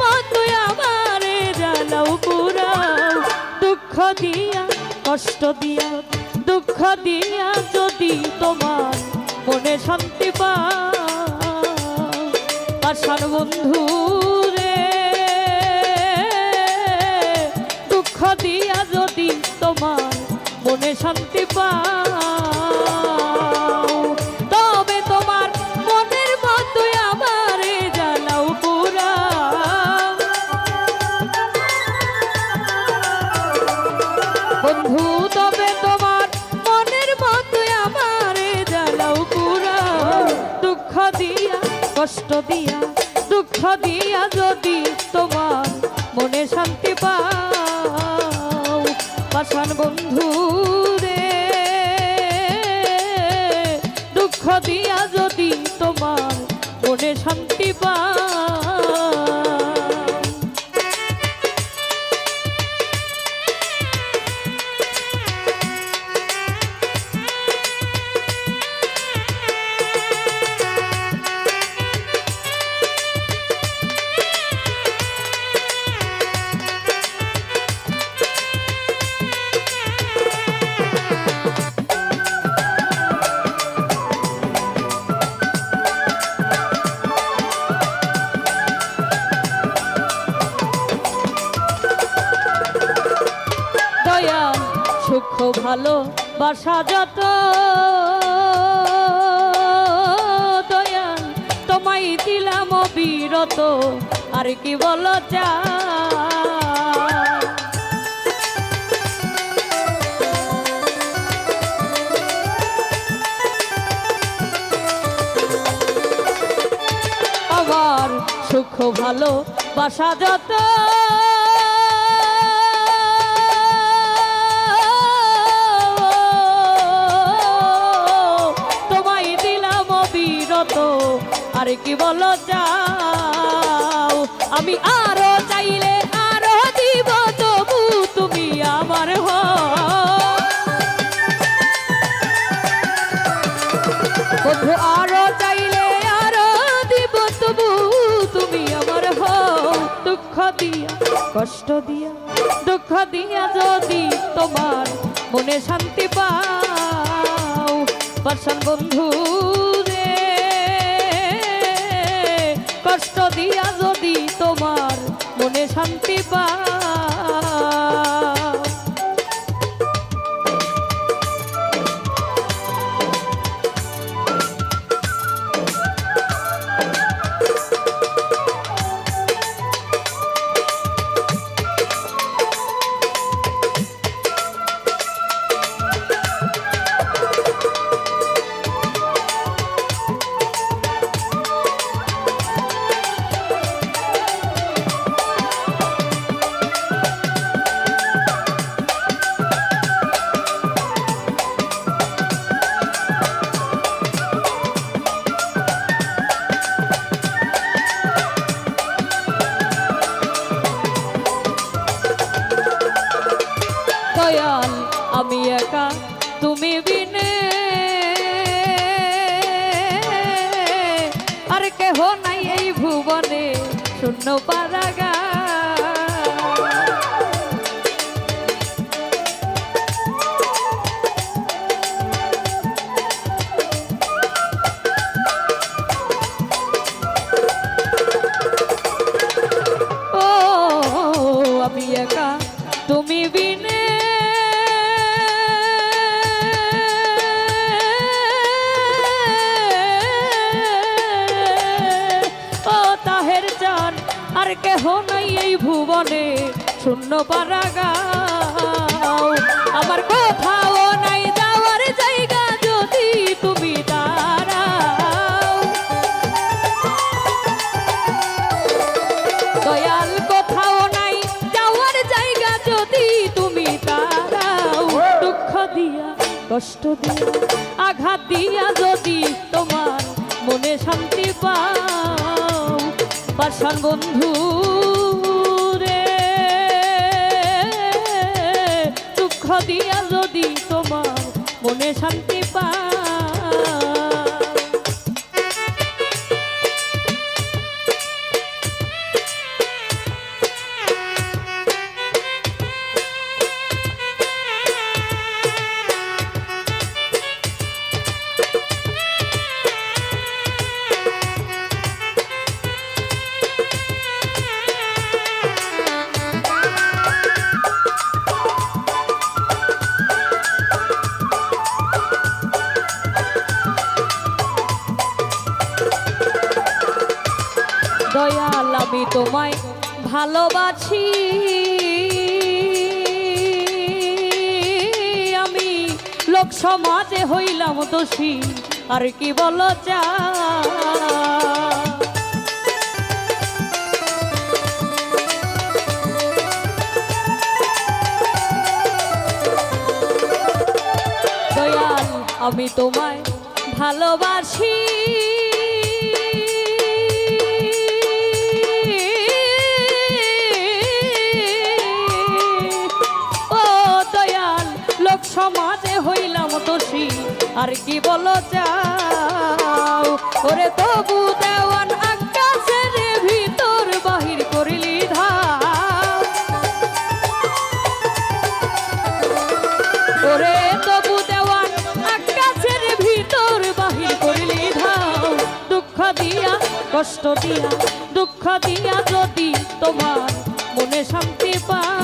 মতোই আমারে দুঃখ দিয়া, কষ্ট দিয়া, দুঃখ দিয়া যদি তোমার মনে শান্তি পাও। আশার বন্ধু রে, দুঃখ দিয়া যদি তোমার মনে শান্তি পাও। কষ্ট দিয়া, দুঃখ দিয়া যদি তোমার মনে শান্তি পাও পাশান বন্ধু রে, দুঃখ দিয়া যদি তোমার মনে শান্তি পাও। ভালো বাসা যত। দয়া তোমায় দিলাম বিরত আর কি বলো চা আমার সুখ ভালো বাসা যত। আর কি বলো যাও আমি আরও চাইলে আরও দিব, তবু তুমি আমার হও। বন্ধু আরও চাইলে আরও দিব, তবু তুমি আমার হও। দুঃখ দিয়া, কষ্ট দিয়া, দুঃখ দিয়া যদি তোমার মনে শান্তি পাও। পাশান বন্ধু মনে শান্তি পাও তুমি বিনে। আর কেহ নাই এই ভুবনে শূন্য পারাগা আর কেহ নাই এই ভুবনে। শূন্য পারাগাও। আমার কোথাও নাই যাওয়ার জায়গা যদি তুমি দাঁড়াও। দয়াল কোথাও নাই যাওয়ার জায়গা যদি তুমি তারাও দুঃখ দিয়া, কষ্ট দিয়া, আঘাত দিয়া যদি তোমার মনে শান্তি পাও। পাশান বন্ধু রে। দুঃখ দিয়া যদি তোমার মনে শান্তি তোমায় ভালোবাসি। আমি লোক সমাজে হইলাম দোষী আর কি বলো চা? আমি তোমায় ভালোবাসি। সমাজে হইলাম দোষী। আর কি বলো চাও? ওরে তবু দেওয়ান আকাশের ভিতর, বাহির করিলি ধাও ওরে তবু দেওয়ান আকাশের ভিতর, বাহির করিলি ধাও দুঃখ দিয়া, কষ্ট দিয়া, দুঃখ দিয়া যদি তোমার মনে শান্তি পাও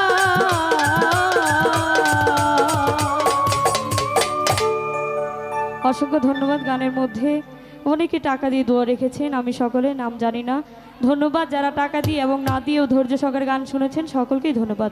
অসংখ্য ধন্যবাদ গানের মধ্যে। অনেকে টাকা দিয়ে দোয়া রেখেছেন, আমি সকলে নাম জানি না। ধন্যবাদ যারা টাকা দিয়ে এবং না দিয়েও ধৈর্য সহকারে গান শুনেছেন, সকলকেই ধন্যবাদ।